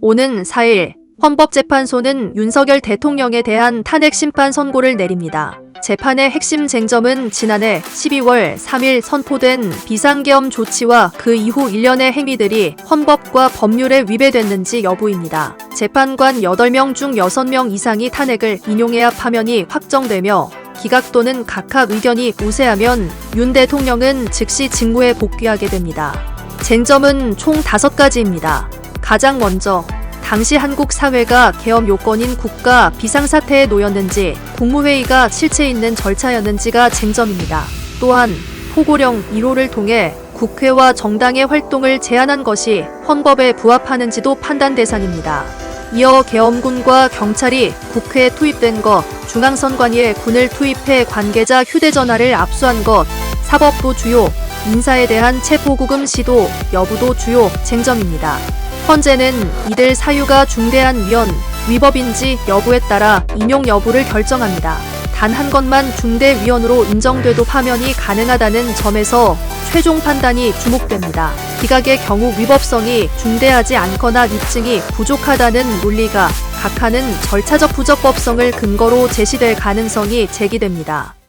오는 4일 헌법재판소는 윤석열 대통령에 대한 탄핵 심판 선고를 내립니다. 재판의 핵심 쟁점은 지난해 12월 3일 선포된 비상계엄 조치와 그 이후 일련의 행위들이 헌법과 법률에 위배됐는지 여부입니다. 재판관 8명 중 6명 이상이 탄핵을 인용해야 파면이 확정되며 기각 또는 각하 의견이 우세하면 윤 대통령은 즉시 직무에 복귀하게 됩니다. 쟁점은 총 5가지입니다. 가장 먼저 당시 한국 사회가 계엄 요건인 국가 비상사태에 놓였는지 국무회의가 실체 있는 절차였는지가 쟁점입니다. 또한 포고령 1호를 통해 국회와 정당의 활동을 제한한 것이 헌법에 부합하는지도 판단 대상입니다. 이어 계엄군과 경찰이 국회에 투입된 것, 중앙선관위에 군을 투입해 관계자 휴대전화를 압수한 것, 사법부 주요 인사에 대한 체포구금 시도 여부도 주요 쟁점입니다. 헌재는 이들 사유가 중대한 위헌, 위법인지 여부에 따라 인용 여부를 결정합니다. 단 한 것만 중대 위헌으로 인정돼도 파면이 가능하다는 점에서 최종 판단이 주목됩니다. 기각의 경우 위법성이 중대하지 않거나 입증이 부족하다는 논리가 각하는 절차적 부적법성을 근거로 제시될 가능성이 제기됩니다.